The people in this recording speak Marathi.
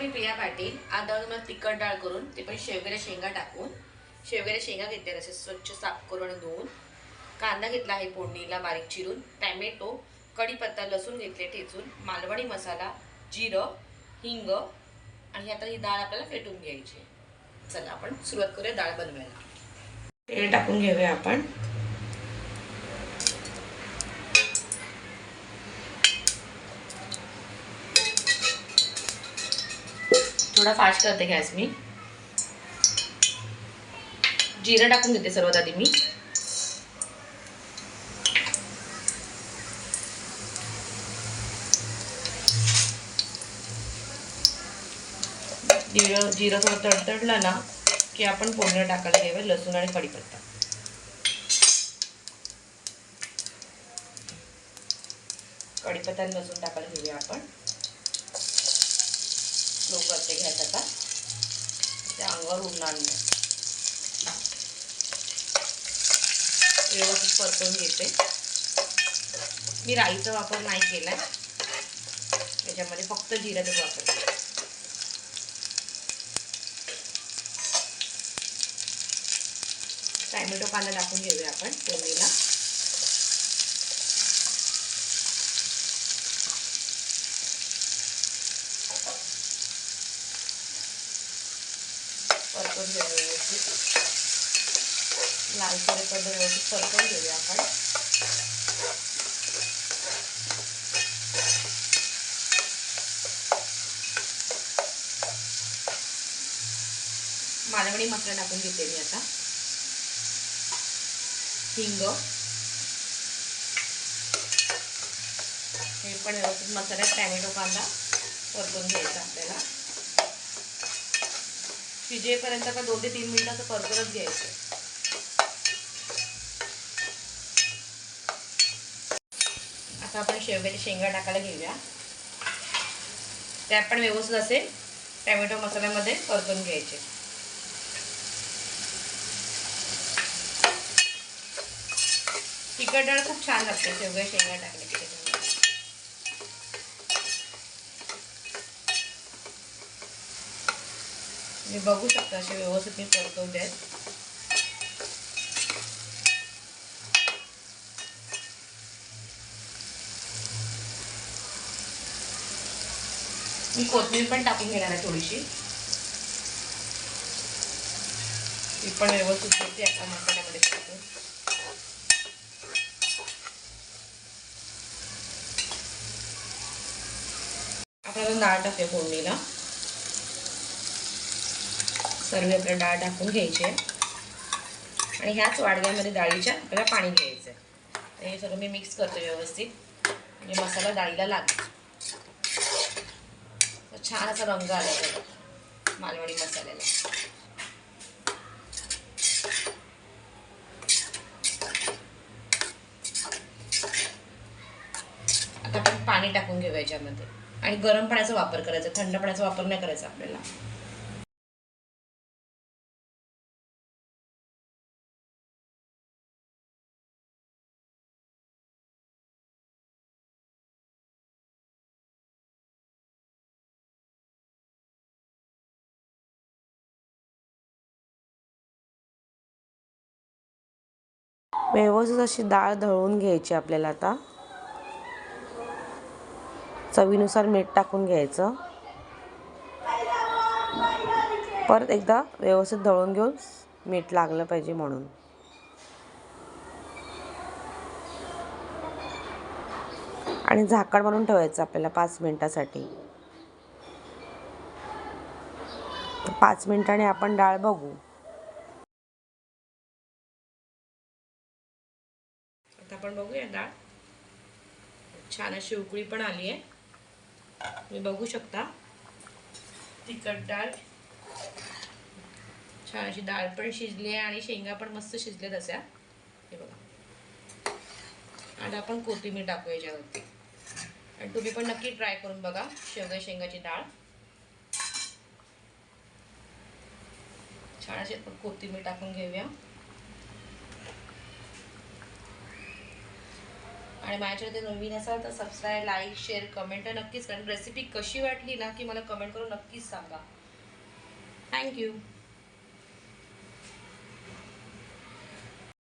मी प्रिया पाटील आज तुम्हाला तिखट डाळ करून ते पण शेवग्याच्या शेंगा टाकून शेवग्याच्या शेंगा घेतल्या असे स्वच्छ साफ करून धुवून. कांदा घेतला आहे फोडणीला बारीक चिरून टॅमॅटो कढीपत्ता लसूण घेतले ठेचून मालवणी मसाला जिरं हिंग आणि आता ही डाळ आपल्याला फेटून घ्यायची चला आपण सुरुवात करूया डाळ बनवायला. तेल टाकून घेऊया आपण. थोडा फास्ट करते गॅस मी. जिरं टाकून घेते सर्वात आधी मी. जिरं जिरं थोडं तडतडलं ना की आपण फोडणं टाकायला घ्यावे लसूण आणि कढीपत्ता कढीपत्ता आणि लसूण टाकायला घेऊया आपण. स्लो करते घ्यायचा आता त्या अंगावर उडणार नाही. व्यवस्थित परतून घेते. मी राईचा वापर नाही केला त्याच्यामध्ये फक्त जिऱ्याचा वापर केला टॅमॅटो कांदा टाकून घेऊया आपण फोडणीला परतून घेऊया व्यवस्थित लाल करेपर्यंत व्यवस्थित परतून घेऊया आपण मालवणी मसाला टाकून घेते मी आता. हिंग. हे पण व्यवस्थित मसाल्यात टॅमॅटो कांदा परतून घ्यायचा आपल्याला. शिजेपर्यंत का दोन ते तीन मिनिटाचं परतूनच घ्यायचं. आता आपण शेवग्याच्या शेंगा टाकायला घेऊया. त्या पण व्यवस्थित असे टॅमॅटो मसाल्यामध्ये परतून घ्यायचे. तिखट डाळ खूप छान लागते शेवग्या शेंगा टाकले की त्याच्यामध्ये मी बघू शकता असे व्यवस्थित मी परतवते. आहेत मी कोथिंबीर पण टाकून घेणार आहे थोडीशी. ती पण व्यवस्थित होती आता मसाल्यामध्ये टाकून. आपल्याला डाळ टाकते फोडणीला. सर्व आपल्या डाळ टाकून घ्यायची. आहे आणि ह्याच वाडग्यामध्ये डाळीच्या आपल्याला पाणी घ्यायचं आहे हे सर्व मी मिक्स करते व्यवस्थित. म्हणजे मसाला डाळीला लागेल छान असा रंग आला त्याला मालवणी मसाल्याला. आता आपण पाणी टाकून घेऊ याच्यामध्ये. आणि गरम पाण्याचा वापर करायचा थंड पाण्याचा वापर नाही करायचा आपल्याला. व्यवस्थित अशी डाळ दळून घ्यायची आपल्याला आता. चवीनुसार मीठ टाकून घ्यायचं. परत एकदा व्यवस्थित दळून घेऊन मीठ लागलं पाहिजे म्हणून. आणि झाकण म्हणून ठेवायचं आपल्याला पाच मिनिटासाठी. पाच मिनटाने आपण डाळ बघू. आपण बघूया डाळ छान अशी उकळी पण आली आहे. तुम्ही बघू शकता. तिखट डाळ. छान अशी डाळ पण शिजली आहे आणि शेंगा पण मस्त शिजल्या तशा हे बघा. आणि आपण कोथिंबीर टाकू याच्यावरती. आणि तुम्ही पण नक्की ट्राय करून बघा शेवग्या शेंगाची डाळ. छान अशी आपण कोथिंबीर टाकून घेऊया. आणि माझ्याकडे नवीन असाल तर सबस्क्राईब लाईक शेअर कमेंट नक्कीच. कारण रेसिपी कशी वाटली ना की मला कमेंट करून नक्कीच सांगा. थँक्यू